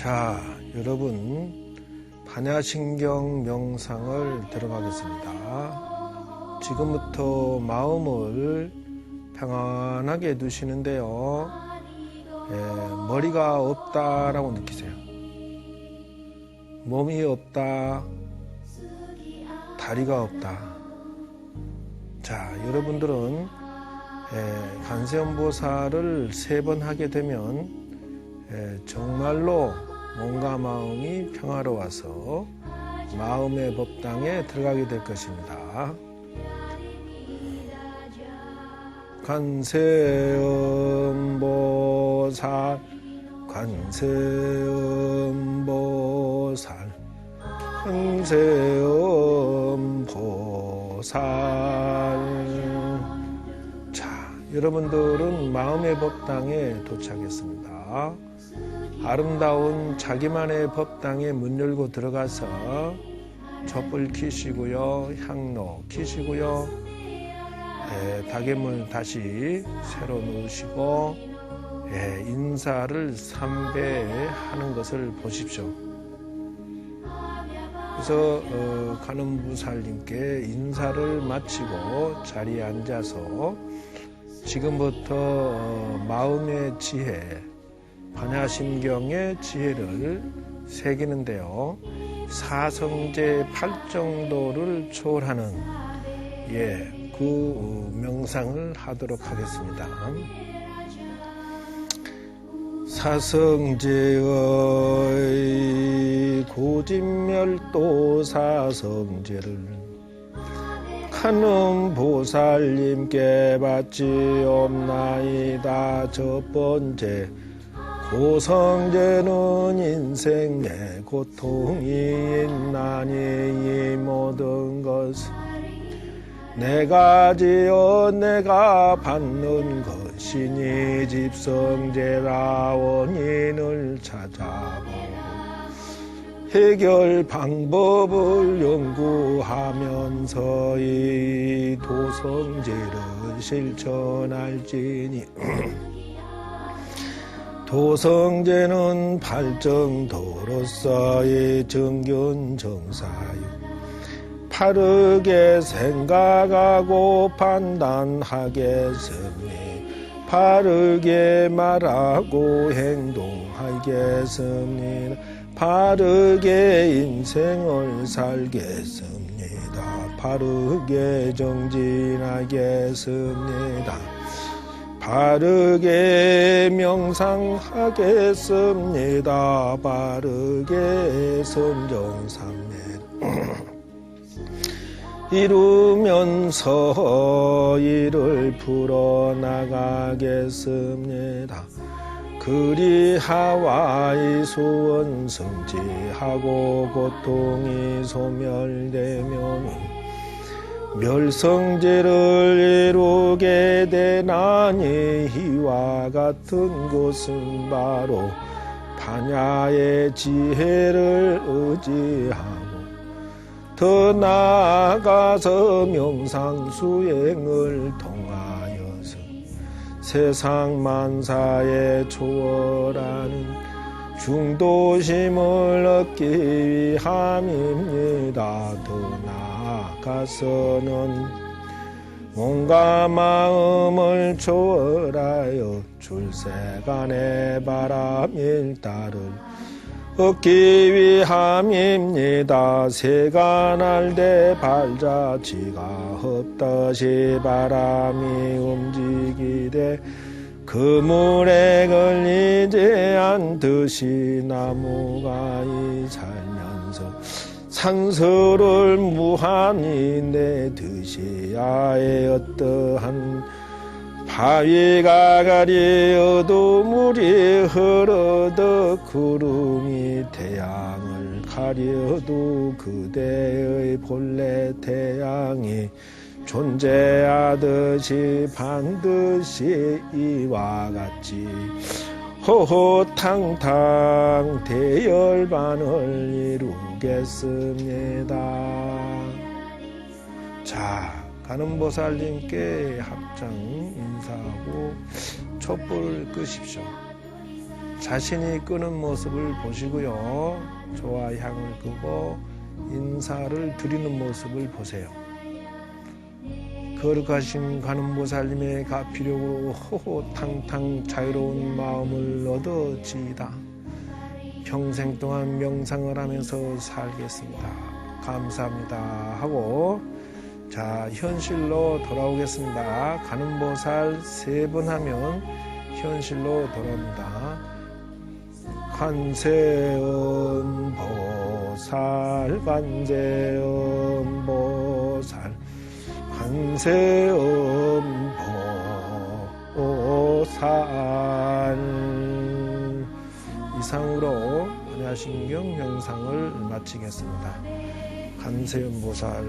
자, 여러분, 반야신경 명상을 들어가겠습니다. 지금부터 마음을 평안하게 두시는데요. 예, 머리가 없다라고 느끼세요. 몸이 없다, 다리가 없다. 자, 여러분들은 예, 간세음보살을 세 번 하게 되면 예, 정말로 몸과 마음이 평화로워서 마음의 법당에 들어가게 될 것입니다. 관세음보살, 관세음보살, 관세음보살. 자, 여러분들은 마음의 법당에 도착했습니다. 아름다운 자기만의 법당에 문 열고 들어가서 촛불 켜시고요, 향로 켜시고요, 예, 다개물 다시 새로 놓으시고 예, 인사를 삼배하는 것을 보십시오. 그래서 어, 간음부살님께 인사를 마치고 자리에 앉아서 지금부터 어, 마음의 지혜, 반야심경의 지혜를 새기는데요. 사성제 팔정도를 초월하는 예, 그 명상을 하도록 하겠습니다. 사성제의 고진멸도 사성제를 하는 보살님께 받지옵나이다 첫 번째 고성제는 인생의 고통이 있나니 이 모든 것은 내가 지어 내가 받는 것이니 집성제라 원인을 찾아보고 해결 방법을 연구하면서 이 도성제를 실천할지니 도성제는 발정도로서의 정균 정사유 바르게 생각하고 판단하겠으니 바르게 말하고 행동하겠습니다. 바르게 인생을 살겠습니다. 바르게 정진하겠습니다. 바르게 명상하겠습니다. 바르게 선정삼매 이루면서 이를 풀어나가겠습니다. 그리하와 이 소원 성취하고 고통이 소멸되면 멸성제를 이루게 되나니 이와 같은 곳은 바로 반야의 지혜를 의지하고 더 나아가서 명상 수행을 통하여서 세상 만사에 초월하는 중도심을 얻기 위함입니다. 더 나아가서는 몸과 마음을 초월하여 출세간의 바람일 따를 얻기 위함입니다. 새가 날 때 발자취가 없듯이 바람이 움직이되 그물에 걸리지 않듯이 나무가 이 살면서 산소를 무한히 내 듯이 아예 어떠한 바위가 가리어도 물이 흐르듯 구름이 태양을 가려도 그대의 본래 태양이 존재하듯이 반드시 이와 같이 호호탕탕 대열반을 이루겠습니다. 자, 가는보살님께 합장 인사하고 촛불을 끄십시오. 자신이 끄는 모습을 보시고요. 조와 향을 끄고 인사를 드리는 모습을 보세요. 거룩하신 관음보살님의 가피력으로 호호탕탕 자유로운 마음을 얻어지이다. 평생 동안 명상을 하면서 살겠습니다. 감사합니다. 하고 자 현실로 돌아오겠습니다. 관음보살 세 번 하면 현실로 돌아옵니다. 관세음 보살 관세음 보살 관세음 보살 이상으로 안야신경 명상을 마치겠습니다. 관세음 보살